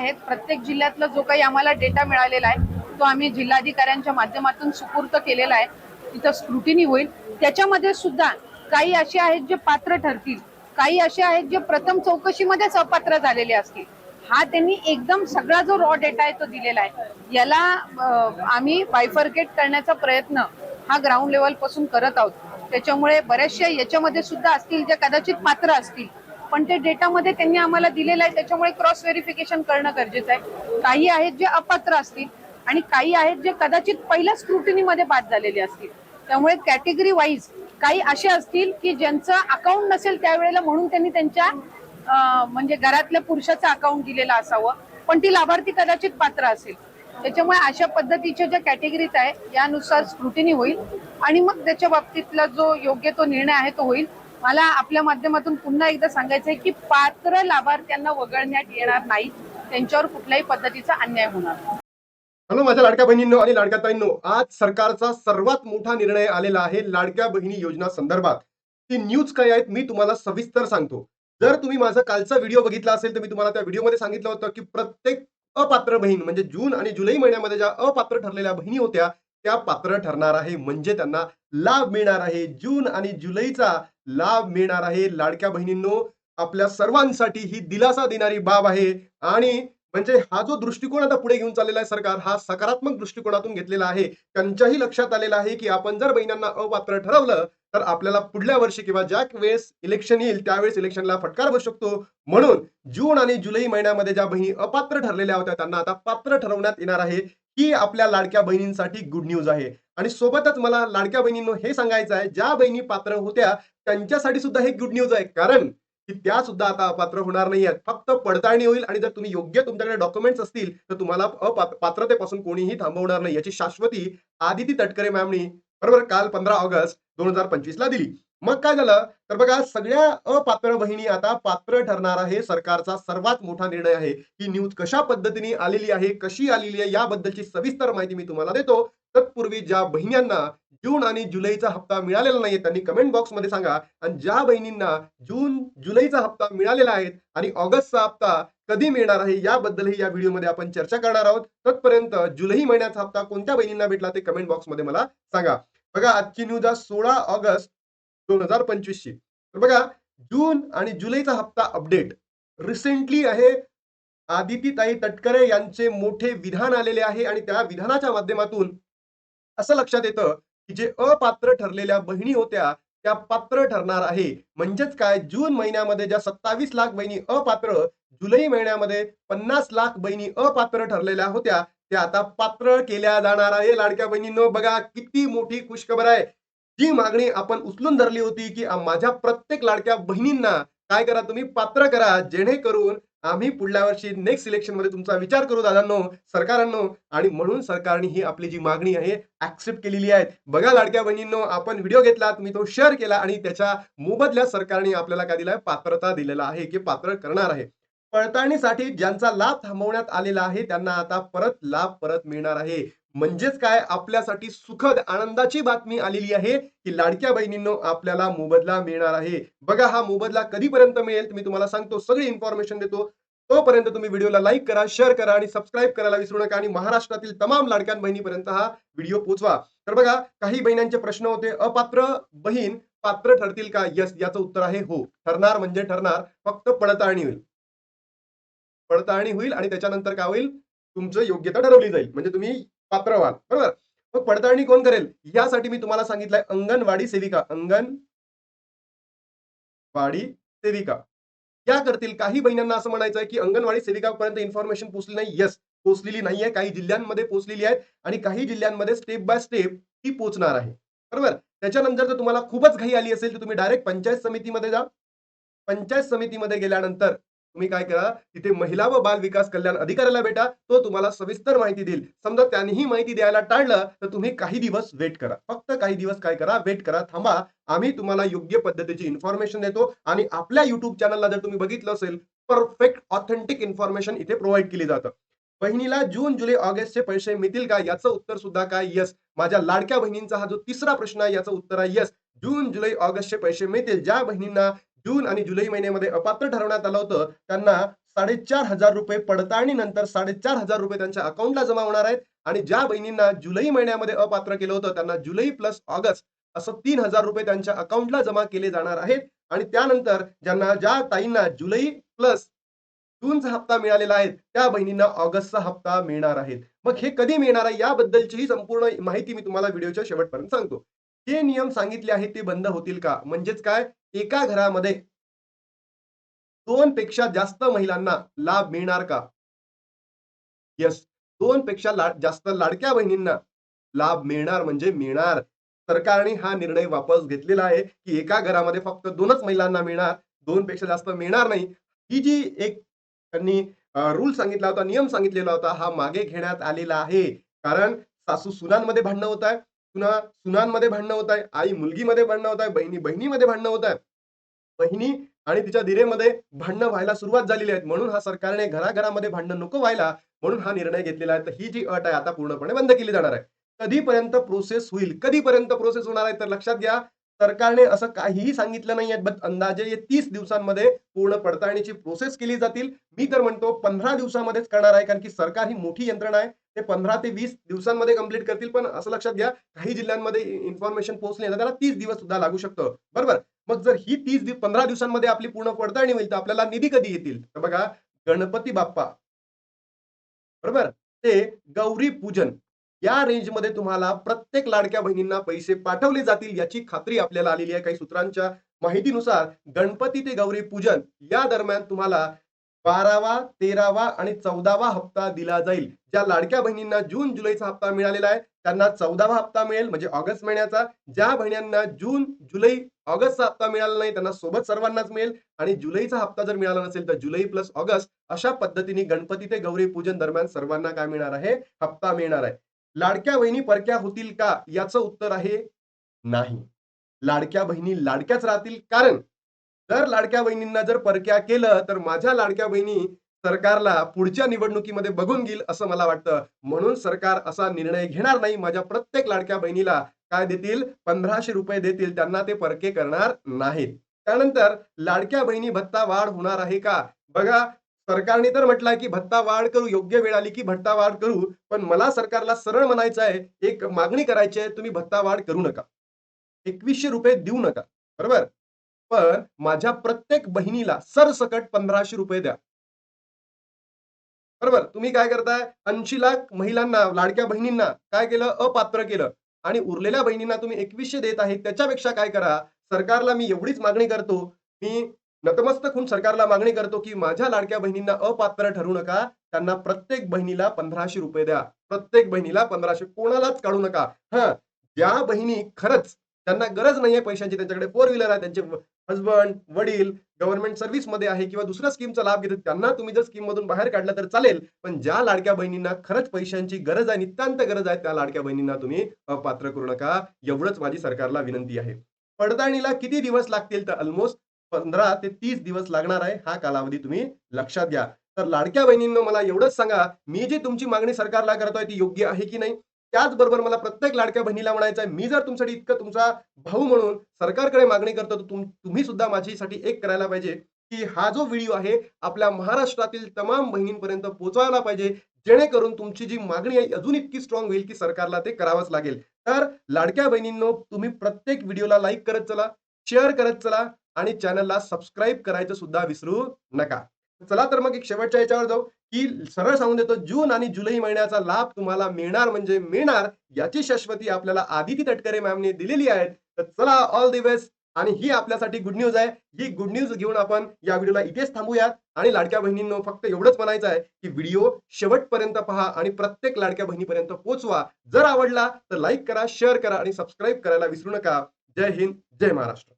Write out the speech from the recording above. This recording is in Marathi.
आहेत. प्रत्येक जिल्ह्यातला जो काही आम्हाला डेटा मिळालेला आहे तो आम्ही जिल्हाधिकाऱ्यांच्या माध्यमातून सुपूर्त केलेला आहे. तिथं स्क्रुटिनी होईल. त्याच्यामध्ये सुद्धा काही असे आहेत जे पात्र ठरतील. काही असे आहेत जे प्रथम चौकशीमध्येच अपात्र झालेले असतील. हा त्यांनी एकदम सगळा जो रॉ डेटा आहे तो दिलेला आहे. याला आम्ही बायफर्केट करण्याचा प्रयत्न हा ग्राउंड लेवलपासून करत आहोत. त्याच्यामुळे बऱ्याचशा याच्यामध्ये सुद्धा असतील जे कदाचित पात्र असतील. पण ते डेटामध्ये त्यांनी आम्हाला दिलेलं आहे त्याच्यामुळे क्रॉस व्हेरिफिकेशन करणं गरजेचं आहे. काही आहेत जे अपात्र असतील आणि काही आहेत जे कदाचित पहिल्या स्क्रुटिनीमध्ये बाद झालेले असतील. त्यामुळे कॅटेगरी वाईज काही असे असतील की ज्यांचं अकाउंट नसेल त्यावेळेला म्हणून त्यांनी त्यांच्या म्हणजे घरातल्या पुरुषाचं अकाउंट दिलेलं असावं. पण ती लाभार्थी कदाचित पात्र असेल. त्याच्यामुळे अशा पद्धतीच्या ज्या कॅटेगरीज आहे यानुसार स्क्रुटिनी होईल आणि मग त्याच्या बाबतीतला जो योग्य तो निर्णय आहे तो होईल. मला आपल्या माध्यमातून पुन्हा एकदा सांगायचं आहे की पात्र लाभार्थ्यांना वगळण्यात येणार नाही. त्यांच्यावर कुठल्याही पद्धतीचा अन्याय होणार हॅलो माझ्या लाडक्या बहिणींनो आणि लाडक्या ताईंनो आज सरकारचा सर्वात मोठा निर्णय आलेला आहे लाडक्या बहिणी योजना संदर्भात. ती न्यूज काय आहेत मी तुम्हाला सविस्तर सांगतो. जर तुम्ही माझा कालचा व्हिडिओ बघितला असेल तर मी तुम्हाला त्या व्हिडिओमध्ये सांगितलं होतं की प्रत्येक अपात्र बहीण म्हणजे जून आणि जुलै महिन्यामध्ये ज्या अपात्र ठरलेल्या बहिणी होत्या त्या पात्र ठरणार आहे. म्हणजे त्यांना लाभ मिळणार आहे. जून आणि जुलैचा लाभ मिळणार आहे. लाडक्या बहिणींनो आपल्या सर्वांसाठी ही दिलासा देणारी बाब आहे. आणि म्हणजे हा जो दृष्टिकोन आता पुढे घेऊन चाललेला आहे सरकार हा सकारात्मक दृष्टिकोनातून घेतलेला आहे. त्यांच्याही लक्षात आलेलं आहे की आपण जर बहिणांना अपात्र ठरवलं तर आपल्याला पुढल्या वर्षी किंवा ज्या वेळेस इलेक्शन येईल त्यावेळेस इलेक्शनला फटकार बसू शकतो. म्हणून जून आणि जुलै महिन्यामध्ये ज्या बहिणी अपात्र ठरलेल्या होत्या त्यांना आता पात्र ठरवण्यात येणार आहे. ही आपल्या लाडक्या बहिणींसाठी गुड न्यूज आहे. आणि सोबतच मला लाडक्या बहिणींनो हे सांगायचं आहे ज्या बहिणी पात्र होत्या त्यांच्यासाठी सुद्धा हे गुड न्यूज आहे. कारण की त्या सुद्धा आता अपात्र होणार नाही आहेत. फक्त पडताळणी होईल आणि जर तुम्ही योग्य तुमच्याकडे डॉक्युमेंट्स असतील तर तुम्हाला पात्रतेपासून कोणीही थांबवणार नाही. याची शाश्वती आदिती तटकरे मॅमनी बरोबर काल पंधरा ऑगस्ट दोन हजार पंचवीस ला दिली. मग काय झालं? तर बघा सगळ्या अपात्र बहिणी आता पात्र ठरणार आहे. सरकारचा सर्वात मोठा निर्णय आहे ही न्यूज कशा पद्धतीने आलेली आहे कशी आलेली आहे याबद्दलची सविस्तर माहिती मी तुम्हाला देतो. तत्पूर्वी ज्या बहिण्यांना जून आणि जुलैचा हप्ता मिळालेला नाहीये त्यांनी कमेंट बॉक्समध्ये सांगा. आणि ज्या बहिणींना जून जुलैचा हप्ता मिळालेला आहे आणि ऑगस्टचा हप्ता कधी मिळणार आहे याबद्दलही या व्हिडिओमध्ये आपण चर्चा करणार आहोत. तत्पर्यंत जुलै महिन्याचा हप्ता कोणत्या बहिणींना भेटला ते कमेंट बॉक्समध्ये मला सांगा. बघा आजची न्यूज आज सोळा ऑगस्ट. दोन हजार पंचवीस ची तर बघा जून आणि जुलैचा हप्ता अपडेट. रिसेंटली आहे आदितीताई तटकरे यांचे मोठे विधान आलेले आहे आणि त्या विधानाच्या माध्यमातून असं लक्षात येतं की जे अपात्र ठरलेल्या बहिणी होत्या त्या पात्र ठरणार आहे. म्हणजेच काय? जून महिन्यामध्ये ज्या सत्तावीस लाख बहिणी अपात्र जुलै महिन्यामध्ये पन्नास लाख बहिणी अपात्र ठरलेल्या होत्या त्या आता पात्र केल्या जाणार आहे. लाडक्या बहिणींनो बघा किती मोठी खुशखबर आहे. जी मागणी आपण उचलून धरली होती की माझ्या प्रत्येक लाडक्या बहिणींना काय करा तुम्ही? पात्र करा जेणेकरून आम्ही पुढल्या वर्षी नेक्स्ट इलेक्शनमध्ये तुमचा विचार करू दादांनो सरकारांनो. आणि म्हणून सरकारने ही आपली जी मागणी आहे ऍक्सेप्ट केलेली आहे. बघा लाडक्या बहिणींनो आपण व्हिडिओ घेतला तुम्ही तो शेअर केला आणि त्याच्या मोबदल्यात सरकारने आपल्याला काय दिलाय? पात्रता दिलेला आहे की पात्र करणार आहे. पडताळणीसाठी ज्यांचा लाभ थांबवण्यात आलेला आहे त्यांना आता परत लाभ परत मिळणार आहे. म्हणजेच काय? आपल्यासाठी सुखद आनंदाची बातमी आलेली आहे की लाडक्या बहिणींनो आपल्याला मोबदला मिळणार आहे. बघा हा मोबदला कधीपर्यंत मिळेल? मी तुम्हाला सांगतो सगळी इन्फॉर्मेशन देतो. तोपर्यंत तुम्ही व्हिडिओला लाईक करा शेअर करा आणि सबस्क्राईब करायला विसरू नका आणि महाराष्ट्रातील तमाम लाडक्या बहिणीपर्यंत हा व्हिडिओ पोहोचवा. तर बघा काही बहिणांचे प्रश्न होते. अपात्र बहीण पात्र ठरतील का? यस याचं उत्तर आहे हो. ठरणार म्हणजे ठरणार. फक्त पडताळणी होईल. पडताळणी होईल आणि त्याच्यानंतर काय होईल? तुमचं योग्यता ठरवली जाईल. म्हणजे तुम्ही पात्र व्हाल. बरोबर? मग पडताळणी कोण करेल? यासाठी मी तुम्हाला सांगितलंय अंगणवाडी सेविका. अंगणवाडी सेविका. या करतील. काही बहिणींना असं म्हणायचं आहे की अंगणवाडी सेविकापर्यंत इन्फॉर्मेशन पोहोचली नाही. यस पोहोचलेली नाहीये. काही जिल्ह्यांमध्ये पोहोचलेली आहे आणि काही जिल्ह्यांमध्ये स्टेप बाय स्टेप ती पोहोचणार आहे. बरोबर? त्याच्यानंतर जर तुम्हाला खूपच घाई आली असेल तर तुम्ही डायरेक्ट पंचायत समितीमध्ये जा. पंचायत समितीमध्ये गेल्यानंतर तुम्ही काय करा तिथे महिला व बाल विकास कल्याण अधिकाऱ्याला भेटा तो तुम्हाला सविस्तर माहिती देईल. समजा त्यांनीही माहिती द्यायला टाळलं तर तुम्ही काही दिवस वेट करा. फक्त काही दिवस काय करा वेट करा. थांबा. आम्ही तुम्हाला योग्य पद्धतीची इन्फॉर्मेशन देतो आणि आपल्या युट्यूब चॅनलला जर तुम्ही बघितलं असेल परफेक्ट ऑथेंटिक इन्फॉर्मेशन इथे प्रोव्हाइड केली जातं. बहिणीला जून जुलै ऑगस्टचे पैसे मिळतील का? याचं उत्तर सुद्धा काय? यस माझ्या लाडक्या बहिणींचा हा जो तिसरा प्रश्न आहे याचं उत्तर आहे यस जून जुलै ऑगस्टचे पैसे मिळतील. ज्या बहिणींना जून आणि जुलै महिन्यामध्ये अपात्र ठरवण्यात आलं होतं. त्यांना साडेचार हजार रुपये पडताळणी नंतर साडेचार हजार रुपये त्यांच्या अकाउंटला जमा होणार आहेत. आणि ज्या बहिणींना जुलै महिन्यामध्ये अपात्र केलं होतं त्यांना जुलै प्लस ऑगस्ट असं तीन हजार रुपये त्यांच्या अकाउंटला जमा केले जाणार आहेत. आणि त्यानंतर ज्यांना ज्या ताईंना जुलै प्लस जूनचा हप्ता मिळालेला आहे त्या बहिणींना ऑगस्टचा हप्ता मिळणार आहेत. मग हे कधी मिळणार आहे? याबद्दलचीही संपूर्ण माहिती मी तुम्हाला व्हिडिओच्या शेवटपर्यंत सांगतो. हे नियम सांगितले आहेत ते बंद होतील का? म्हणजेच काय? एका घरामध्ये दोन पेक्षा जास्त महिलांना लाभ मिळणार का? यस दोन पेक्षा ला- जास्त लाडक्या बहिणींना लाभ मिळणार म्हणजे मिळणार. सरकारने हा निर्णय वापस घेतलेला आहे की एका घरामध्ये फक्त दोनच महिलांना मिळणार दोन पेक्षा जास्त मिळणार नाही. ही जी एक त्यांनी रूल सांगितला होता नियम सांगितलेला होता हा मागे घेण्यात आलेला आहे. कारण सासू सुनांमध्ये भांडणं होत आहे. सुना सुनांमध्ये भांडणं होत आहे आई मुलगीमध्ये भांडणं होत आहे बहिणी बहिणीमध्ये भांडणं होत आहे. बहिणी आणि तिच्या धीरेमध्ये भांडणं व्हायला सुरुवात झालेली आहेत. म्हणून हा सरकारने घराघरामध्ये भांडणं नको व्हायला म्हणून हा निर्णय घेतलेला आहे. तर ही जी अट आहे आता पूर्णपणे बंद केली जाणार आहे. कधीपर्यंत प्रोसेस होईल कधीपर्यंत प्रोसेस होणार आहे तर लक्षात घ्या सरकारने असं काहीही सांगितलं नाही आहे बट अंदाजे हे तीस दिवसांमध्ये पूर्ण पडताळणीची प्रोसेस केली जातील. मी तर म्हणतो पंधरा दिवसामध्येच करणार आहे कारण की सरकार ही मोठी यंत्रणा आहे. ते पंधरा ते वीस दिवसांमध्ये कंप्लीट करतील पण असं लक्षात घ्या काही जिल्ह्यांमध्ये इन्फॉर्मेशन पोहोचली नाही त्याला तीस दिवस सुद्धा लागू शकतं. बरोबर? मग जर ही तीस दिव पंधरा दिवसांमध्ये आपली पूर्ण पडताळणी होईल तर आपल्याला निधी कधी येतील? तर बघा गणपती बाप्पा. बरोबर? ते गौरी पूजन. या रेंजमध्ये तुम्हाला प्रत्येक लाडक्या बहिणींना पैसे पाठवले जातील याची खात्री आपल्याला आलेली आहे. काही सूत्रांच्या माहितीनुसार गणपती ते गौरी पूजन या दरम्यान तुम्हाला बारावा तेरावा आणि चौदावा हप्ता दिला जाईल. ज्या लाडक्या बहिणींना जून जुलैचा हप्ता मिळालेला आहे त्यांना चौदावा हप्ता मिळेल म्हणजे ऑगस्ट महिन्याचा. ज्या बहिणींना जून जुलै ऑगस्टचा हप्ता मिळाला नाही त्यांना सोबत सर्वांनाच मिळेल. आणि जुलैचा हप्ता जर मिळाला नसेल तर जुलै प्लस ऑगस्ट अशा पद्धतीने गणपती ते गौरी पूजन दरम्यान सर्वांना काय मिळणार आहे? हप्ता मिळणार आहे. लाडक्या बहिणी परक्या होतील का? याचं उत्तर आहे नाही. लाडक्या बहिणी लाडक्याच राहतील. कारण जर लाडक्या बहिणींना जर परक्या केलं तर माझ्या लाडक्या बहिणी सरकारला पुढच्या निवडणुकीमध्ये बघून घेईल असं मला वाटतं. म्हणून सरकार असा निर्णय घेणार नाही. माझ्या प्रत्येक लाडक्या बहिणीला काय देतील? पंधराशे रुपये देतील. त्यांना ते परके करणार नाहीत. त्यानंतर लाडक्या बहिणी भत्ता वाढ होणार आहे का? बघा सरकारने तर म्हटलंय की भत्ता वाढ करू योग्य वेळ आली की भत्ता वाढ करू पण मला सरकारला सरळ म्हणायचं आहे एक मागणी करायची आहे तुम्ही भत्ता वाढ करू नका. एकवीसशे रुपये देऊ नका. बरोबर? पण माझ्या प्रत्येक बहिणीला सरसकट पंधराशे रुपये द्या. बरोबर? तुम्ही काय करताय? ऐंशी लाख महिलांना लाडक्या बहिणींना काय केलं? अपात्र केलं. आणि उरलेल्या बहिणींना तुम्ही एकवीसशे देत आहे त्याच्यापेक्षा काय करा? सरकारला मी एवढीच मागणी करतो मी नतमस्तक होऊन सरकारला मागणी करतो की माझ्या लाडक्या बहिणींना अपात्र ठरू नका. त्यांना प्रत्येक बहिणीला पंधराशे रुपये द्या. प्रत्येक बहिणीला पंधराशे कोणालाच काढू नका. हा ज्या बहिणी खरंच त्यांना गरज नाहीये पैशांची त्यांच्याकडे फोर व्हीलर आहे त्यांचे हजबंड वडील गव्हर्नमेंट सर्व्हिसमध्ये आहे किंवा दुसऱ्या स्कीमचा लाभ घेतात त्यांना तुम्ही जर स्कीम मधून बाहेर काढलं तर चालेल. पण ज्या लाडक्या बहिणींना खरंच पैशांची गरज आहे नितांत गरज आहे त्या लाडक्या बहिणींना तुम्ही अपात्र करू नका. एवढंच माझी सरकारला विनंती आहे. पडताळणीला किती दिवस लागतील तर ऑलमोस्ट पंधरा ते तीस दिवस लागणार आहे हा कालावधी तुम्ही लक्षात घ्या. तर लाडक्या बहिणींनो मला एवढंच सांगा मी जी तुमची मागणी सरकारला करतोय ती योग्य आहे की नाही? त्याचबरोबर मला प्रत्येक लाडक्या बहिणीला म्हणायचं आहे मी जर तुमच्यासाठी इतकं तुमचा भाऊ म्हणून सरकारकडे मागणी करतो तर तुम तुम्ही सुद्धा माझ्यासाठी एक करायला पाहिजे की हा जो व्हिडिओ आहे आपल्या महाराष्ट्रातील तमाम बहिणींपर्यंत पोहोचवायला पाहिजे जेणेकरून तुमची जी मागणी आहे अजून इतकी स्ट्रॉंग होईल की सरकारला ते करावंच लागेल. तर लाडक्या बहिणींनो तुम्ही प्रत्येक व्हिडिओला लाईक करत चला शेअर करत चला आणि चॅनलला सबस्क्राईब करायचं सुद्धा विसरू नका. चला तर मग एक शेवटच्या याच्यावर जाऊ. की सरळ सांगून देतो जून आणि जुलै महिन्याचा लाभ तुम्हाला मिळणार म्हणजे मिळणार याची शाश्वती आपल्याला आदिती तटकरे मॅमने दिलेली आहे तर चला ऑल दी बेस्ट आणि ही आपल्यासाठी गुड न्यूज आहे. ही गुड न्यूज घेऊन आपण या व्हिडिओला इथेच थांबूयात. आणि लाडक्या बहिणींनो फक्त एवढंच म्हणायचं आहे की व्हिडिओ शेवटपर्यंत पहा आणि प्रत्येक लाडक्या बहिणीपर्यंत पोहोचवा. जर आवडला तर लाईक करा शेअर करा आणि सबस्क्राईब करायला विसरू नका. जय हिंद जय महाराष्ट्र.